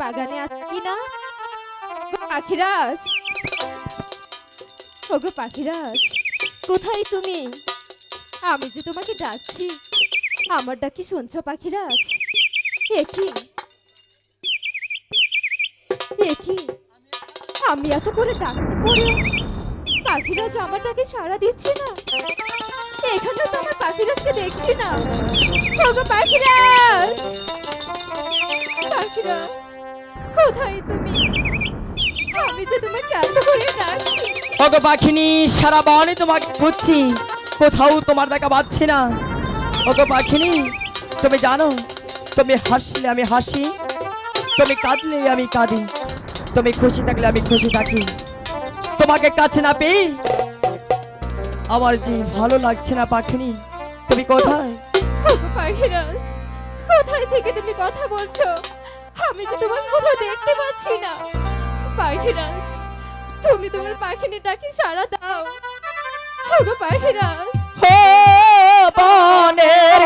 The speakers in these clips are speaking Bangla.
বাগানে আছে গো পাখিরাজ। ওগো পাখিরাজ, কোথায় তুমি? আমি যে তোমাকে ডাকছি, আমার ডাকি শুনছো পাখিরাজ? একই একই আমি এত করে ডাকতে পড়ে, পাখিরাজ আমার ডাকে সাড়া দিচ্ছে না। এখানে তো আমার পাখিরাজকে দেখছি না। ওগো পাখিরাজ! পাখিরাজ! কোথায় তুমি? আমি যে তোমাকে এত করে ডাকছি ওগো পাখিনি সারা বনে তোমাকে খুঁজছি। কোথাও তোমার দেখা পাচ্ছি না। ওগো পাখিনি তুমি জানো তুমি হাসলে আমি হাসি তুমি কাঁদলে আমি কাঁদি তুমি খুশি থাকলে আমি খুশি থাকি। তোমাকে কাছে না পেয়ে আমার যে ভালো লাগছে না পাখিনি। তুমি কোথায়? কোথায় থেকে তুমি কথা বলছো? আমি তো তোমার কোথাও দেখতে পাচ্ছি না। পাখিরাজ, তুমি তোমার পাখিনে ডাকি সারা দাও। ওগো পাখিরাজ। বনের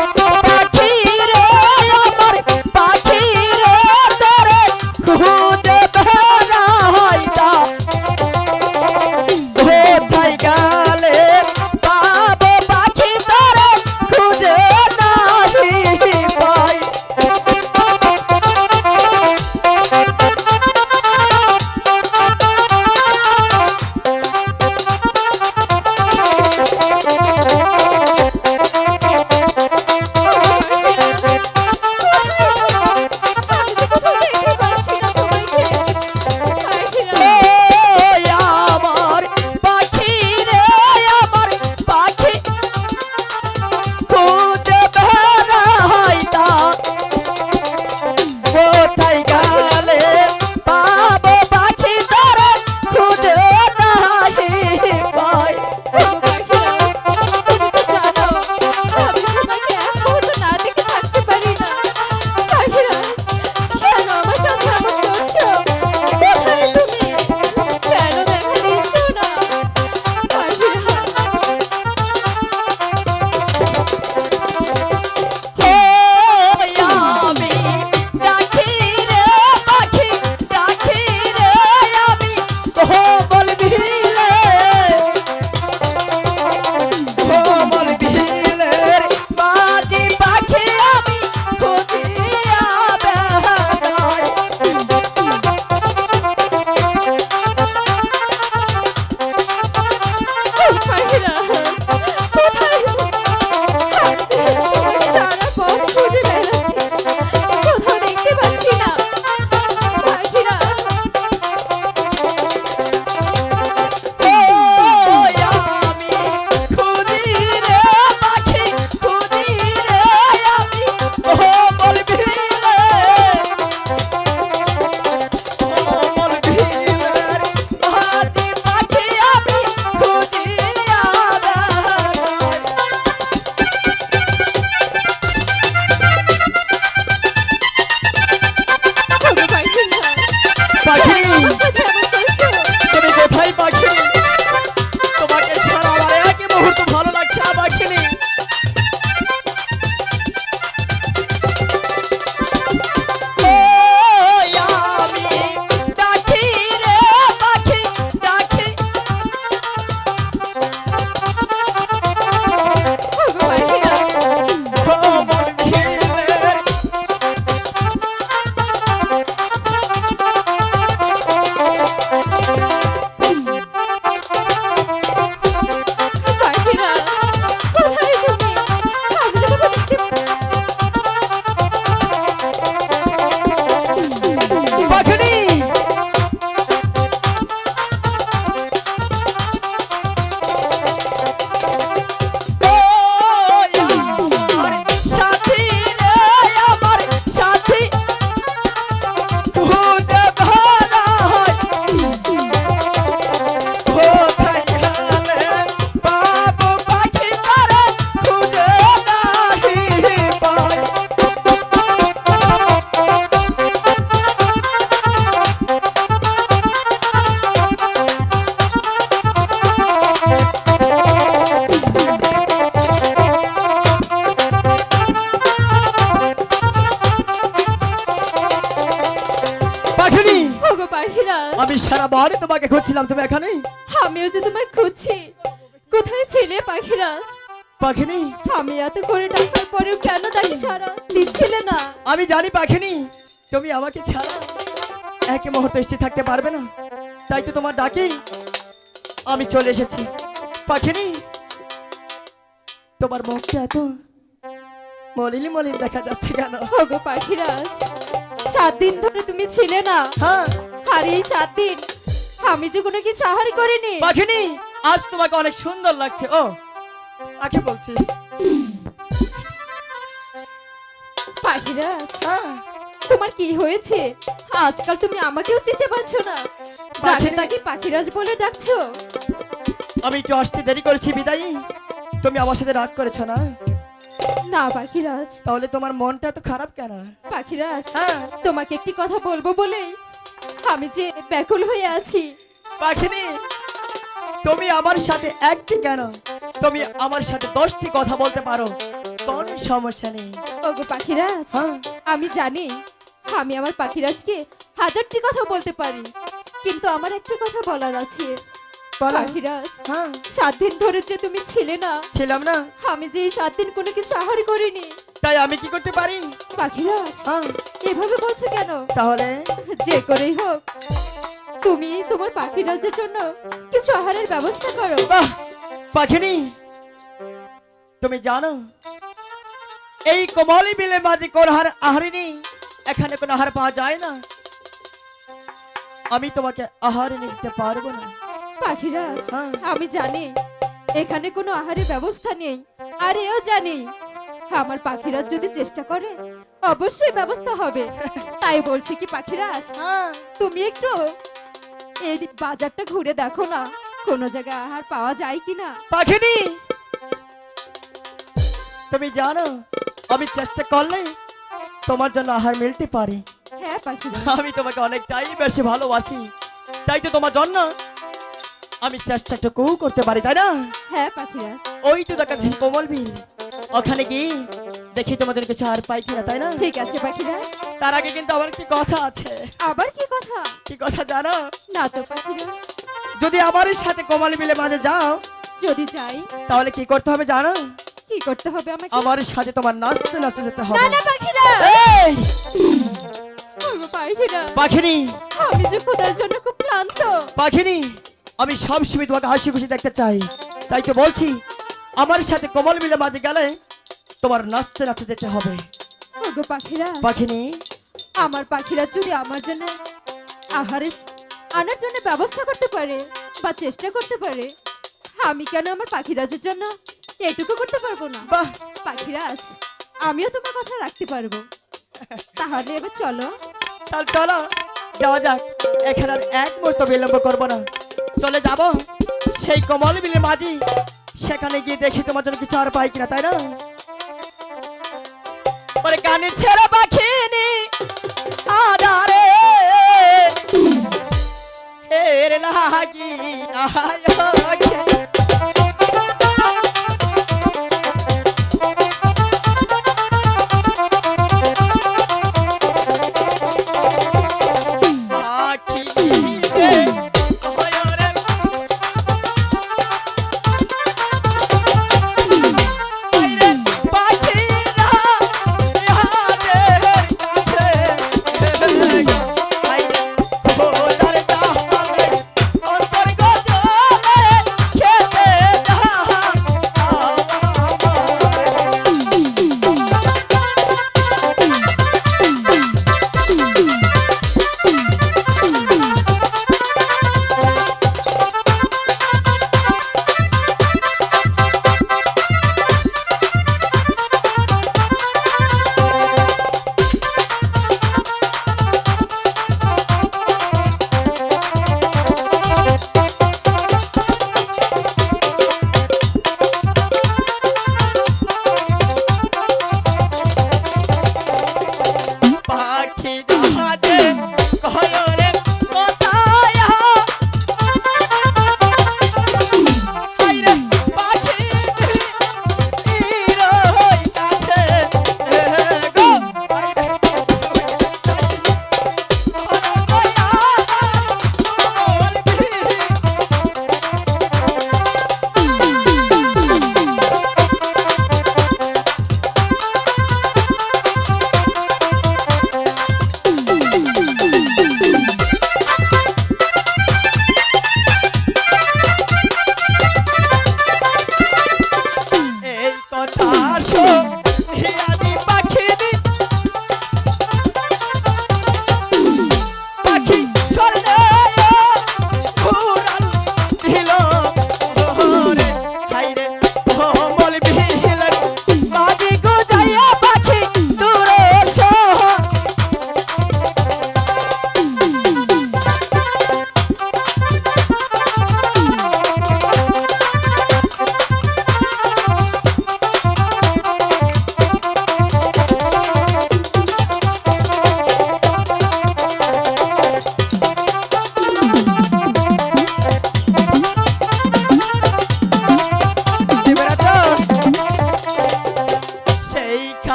ছিলে পাখিরাজ পাখিনি আমি এত করে ডাকার পরেও কেন ডাকি সারা দিচ্ছিলে না। আমি জানি পাখিনি তুমি আমাকে ছাড়া এক মুহূর্ত স্থির থাকতে পারবে না। তাই তো তোমার ডাকি। আমি চলে এসেছি। পাখিনি তোমার মুখটা এত মলিন মলিন দেখা যাচ্ছে কেন? ওগো পাখিরাজ সাত দিন ধরে তুমি ছিলে না। হ্যাঁ। আর এই সাত দিন আমি যে কোনো কিছু আহার করিনি। পাখিনি আজ তোমাকে অনেক সুন্দর লাগছে ও। আগে বলছি পাখিরাজ হ্যাঁ। তোমার কি হয়েছে? আজকাল তুমি আমাকেও চিনতে পারছ না। যাকে তাকে পাখিরাজ বলে ডাকছো? আমি একটু আসতে দেরি করেছি বিদায়ী। তুমি আমার সাথে রাগ করেছ না? না পাখিরাজ। তাহলে তোমার মনটা এত খারাপ কেন? পাখিরাজ হ্যাঁ। তোমাকে একটি কথা বলব বলেই আমি যে ব্যাকুল হয়ে আছি। পাখিনি। তুমি আমার সাথে একটি কেন? তুমি আমার সাথে দশটি কথা বলতে পারো। কোন সমস্যা নেই। ওগো পাখিরাজ হ্যাঁ? আমি জানি আমি আমার পাখিরাজকে হাজারটি কথা বলতে পারি কিন্তু আমার একটা কথা বলার আছে। বলো। পাখিরাজ হ্যাঁ? সাত দিন ধরে যে তুমি ছিলে না ছিলাম না। আমি যে এই সাত দিন কোনো কিছু আহার করিনি। তাই আমি কি করতে পারি? পাখিরাজ হ্যাঁ। এভাবে বলছো কেন? তাহলে? যে করেই হোক। তুমি তোমার পাখিরাজের জন্য কিছু আহারের ব্যবস্থা করো। পাখিনি। তুমি জানো এই কমলি বিলে মাঝে কোন হার আহারিনি এখানে কোনো আহার পাওয়া যায় না। আমি তোমাকে আহার নিতে পারব না। পাখিরাজ হ্যাঁ। আমি জানি এখানে কোনো আহারের ব্যবস্থা নেই আর এও জানি। আমার পাখিরাজ যদি চেষ্টা করে অবশ্যই ব্যবস্থা হবে। তাই বলছি কি পাখিরাজ হ্যাঁ। তুমি একটু এই বাজারটা ঘুরে দেখো না। কোনো জায়গায় আহার পাওয়া যায় কিনা? পাখিনি? তুমি জানো আমি চেষ্টা করলে তোমার জন্য আহার মিলতে পারে। হ্যাঁ পাখিরাজ আমি তোমাকে অনেকটাই বেশি ভালোবাসি। তাই তো তোমার জন্য আমি চেষ্টাটুকু করতে পারি তাই না? হ্যাঁ পাখিরাজ ওই তো দেখা যাচ্ছে কোমল বিল। ওখানে কি দেখি তোমাদের কিছু আর পাই কিনা তাই না? ঠিক আছে পাখিরাজ তার আগে কিন্তু আমার একটি কথা আছে। আবার কি কথা? কি কথা জানো? না তো যদি আমার সাথে কোমল মিলে মাঝে যাও যদি যাই। তাহলে কি করতে হবে জানো? কি করতে হবে আমাকে? আমার সাথে তোমার নাচতে নাচতে যেতে না হবে। না পাখিরাজ এই! ওগো পাখিরাজ পাখিনি! আমি যে খোদার জন্য খুব ক্লান্ত। পাখিনি! আমি সব সময় তোমাকে হাসি খুশি দেখতে চাই। তাই তো বলছি আমার সাথে কোমল মিলে মাঝে গেলে তোমার নাচতে নাচতে যেতে হবে। পাখিরা। পাখিনি! আমার পাখিরা যদি আমার জন্য আহারের আনার জন্য ব্যবস্থা করতে পারে বা চেষ্টা করতে পারে। আমি কেন আমার পাখিরাজের জন্য এটুকু করতে পারব না? বাহ! পাখিরাজ আমিও তোমার কথা রাখতে পারব। তাহলে এবার চলো। তাহলে চলো যাওয়া যাক। এখানে আর এক মুহূর্ত বিলম্ব করব না। চলে যাব সেই কমল মিলে মাঝি। সেখানে গিয়ে দেখি তোমার জন্য কিছু আর পাই কিনা তাই না? কানে ছেড়ে পাখিনি আদারে এর লাগি আয়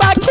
পাখি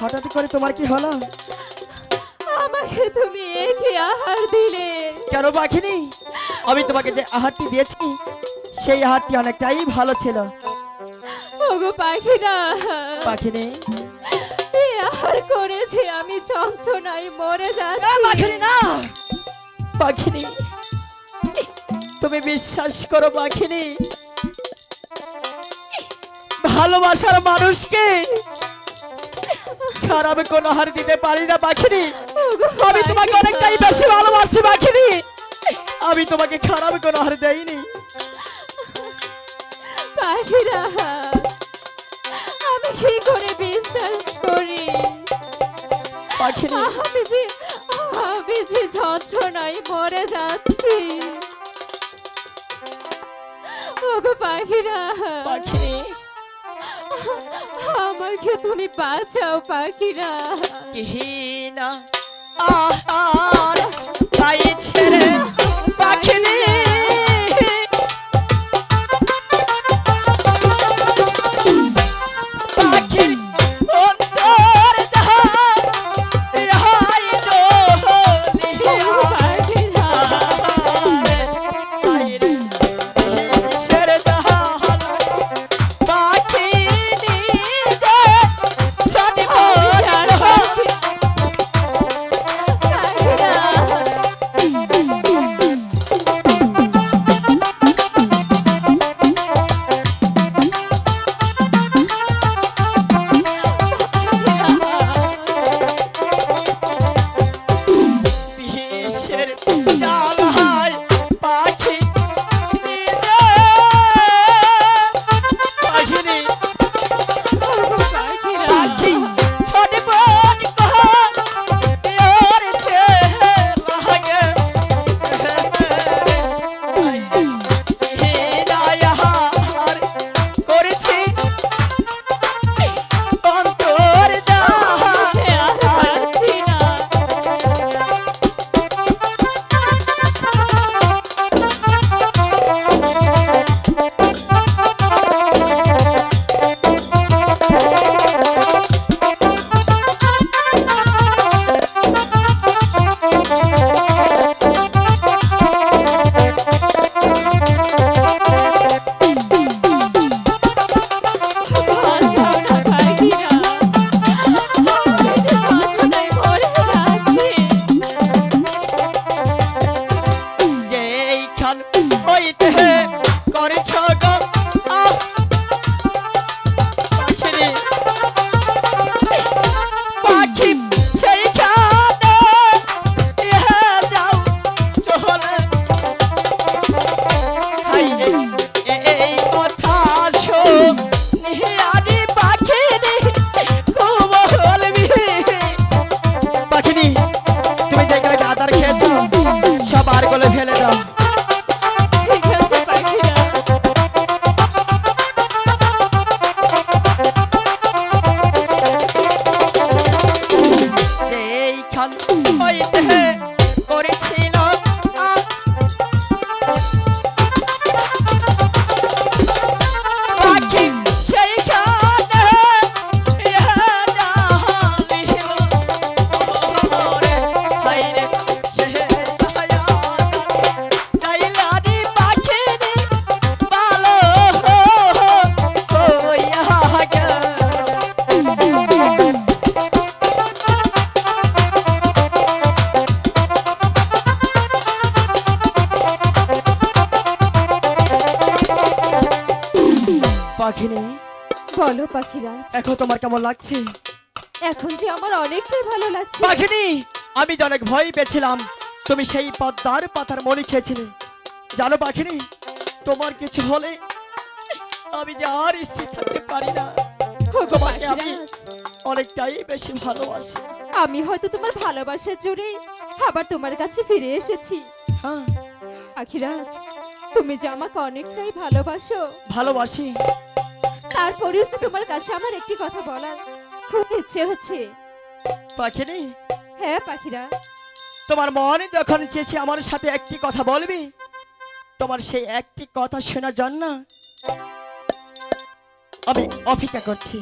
হঠাৎ করে তোমার কি হলো? আমাকে তুমি একই আহার দিলে। কেন পাখিনি আমি তোমাকে যে আহারটি দিয়েছি সেই আহারটি অনেকটাই ভালো ছিল। ওগো পাখিরা। পাখিনি এই আহার করেছে আমি যন্ত্রণায় মরে এ, যাচ্ছি পাখিনি না! পাখিনি তুমি বিশ্বাস করো পাখিনি ভালোবাসার মানুষকে খারাপ কোন হার দিতে পারি না পাখিনি আমি তোমাকে। অনেকটাই বেশি ভালোবাসি পাখিনি আমি তোমাকে খারাপ কোন হার দেইনি। পাখিরা আমি কি করে বিশ্বাস করি? পাখিনি আমি যে আমি যে যন্ত্রণায় মরে যাচ্ছি। ওগো পাখিরা পাখিনি আমাকে তুমি বাঁচাও পাখিরা। কিহিনা আহার পাই ছেড়ে সব আর গলে ফেলে দাও। বলো পাখিরাজ। এখন তোমার কেমন লাগছে? এখন যে আমার অনেকটাই ভালো লাগছে। পাখিনি আমি যে অনেক ভয় পেয়েছিলাম। তুমি সেই পদ্মার পাতার মনি খেয়েছিলে। জানো পাখিনি তোমার কিছু হলে আমি যে আর স্থির থাকতে পারি না। তোমাকে আমি অনেকটাই বেশি ভালোবাসি। আমি হয়তো তোমার ভালোবাসার জোরে আবার তোমার কাছে ফিরে এসেছি। হ্যাঁ। পাখিরাজ তুমি যে আমাকে অনেকটাই ভালোবাসো। ভালোবাসি। তারপরেও তো তোমার কাছে আমার একটি কথা বলার খুব ইচ্ছে হচ্ছে। পাখিনি? হ্যাঁ পাখিরা। তোমার মনে যখন চেয়েছি আমার সাথে একটি কথা বলবি তোমার সেই একটি কথা শোনার জন্য আমি অপেক্ষা করছি।